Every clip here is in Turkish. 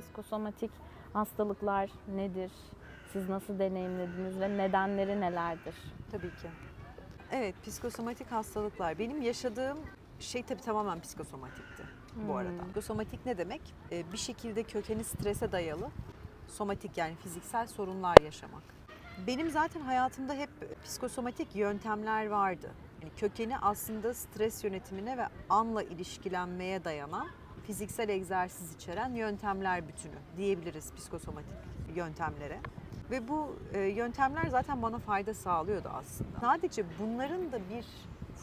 Psikosomatik hastalıklar nedir? Siz nasıl deneyimlediniz ve nedenleri nelerdir? Tabii ki. Evet, psikosomatik hastalıklar. Benim yaşadığım şey tabii tamamen psikosomatikti bu arada. Psikosomatik ne demek? Ee, bir şekilde kökeni strese dayalı, somatik yani fiziksel sorunlar yaşamak. Benim zaten hayatımda hep psikosomatik yöntemler vardı. Kökeni aslında stres yönetimine ve anla ilişkilenmeye dayanan fiziksel egzersiz içeren yöntemler bütünü diyebiliriz psikosomatik yöntemlere. Ve bu e, yöntemler zaten bana fayda sağlıyordu aslında. Sadece bunların da bir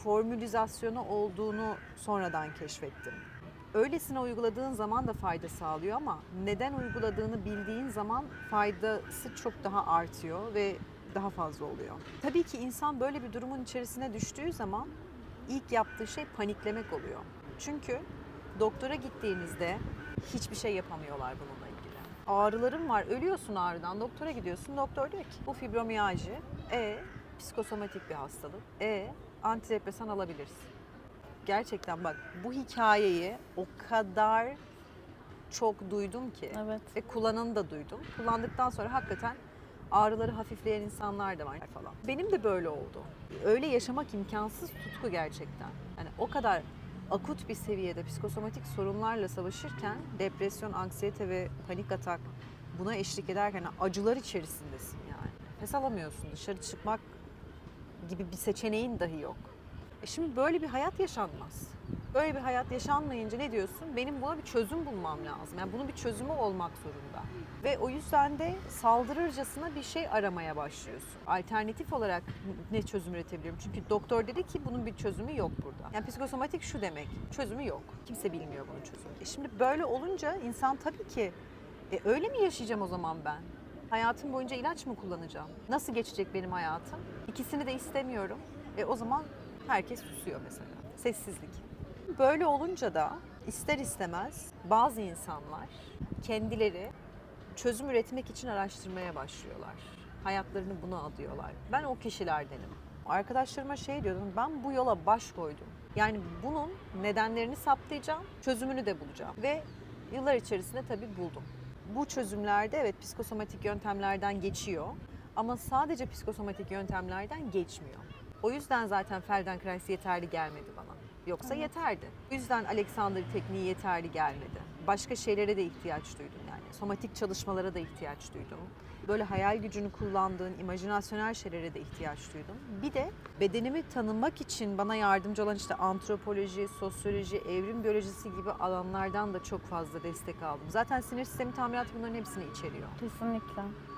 formülizasyonu olduğunu sonradan keşfettim. Öylesine uyguladığın zaman da fayda sağlıyor ama neden uyguladığını bildiğin zaman faydası çok daha artıyor ve daha fazla oluyor. Tabii ki insan böyle bir durumun içerisine düştüğü zaman ilk yaptığı şey paniklemek oluyor. Çünkü doktora gittiğinizde hiçbir şey yapamıyorlar bununla ilgili. Ağrılarım var, ölüyorsun ağrıdan. Doktora gidiyorsun, doktor diyor ki bu fibromiyalji, e psikosomatik bir hastalık, e antidepresan alabilirsin. Gerçekten bak bu hikayeyi o kadar çok duydum ki Evet. ve kullananı da duydum. Kullandıktan sonra hakikaten ağrıları hafifleyen insanlar da var falan. Benim de böyle oldu. Öyle yaşamak imkansız tutku gerçekten. Yani o kadar akut bir seviyede psikosomatik sorunlarla savaşırken depresyon, anksiyete ve panik atak buna eşlik ederken acılar içerisindesin yani. Nefes alamıyorsun. Dışarı çıkmak gibi bir seçeneğin dahi yok. E şimdi böyle bir hayat yaşanmaz. Böyle bir hayat yaşanmayınca ne diyorsun? Benim buna bir çözüm bulmam lazım. Yani bunun bir çözümü olmak zorunda. Ve o yüzden de saldırırcasına bir şey aramaya başlıyorsun. Alternatif olarak ne çözüm üretebilirim? Çünkü doktor dedi ki bunun bir çözümü yok burada. Yani psikosomatik şu demek, çözümü yok. Kimse bilmiyor bunun çözümü. E şimdi böyle olunca insan tabii ki e öyle mi yaşayacağım o zaman ben? Hayatım boyunca ilaç mı kullanacağım? Nasıl geçecek benim hayatım? İkisini de istemiyorum. E o zaman herkes susuyor mesela. Sessizlik. Böyle olunca da ister istemez bazı insanlar kendileri çözüm üretmek için araştırmaya başlıyorlar. Hayatlarını buna adıyorlar. Ben o kişilerdenim. Arkadaşlarıma şey diyordum, ben bu yola baş koydum. Yani bunun nedenlerini saptayacağım, çözümünü de bulacağım. Ve yıllar içerisinde tabii buldum. Bu çözümlerde evet psikosomatik yöntemlerden geçiyor ama sadece psikosomatik yöntemlerden geçmiyor. O yüzden zaten Feldenkrais yeterli gelmedi bana. Yoksa yeterdi. O yüzden Alexander tekniği yeterli gelmedi. Başka şeylere de ihtiyaç duydum yani. Somatik çalışmalara da ihtiyaç duydum. Böyle hayal gücünü kullandığın imajinasyonel şeylere de ihtiyaç duydum. Bir de bedenimi tanımak için bana yardımcı olan işte antropoloji, sosyoloji, evrim biyolojisi gibi alanlardan da çok fazla destek aldım. Zaten sinir sistemi tamiratı bunların hepsini içeriyor. Kesinlikle.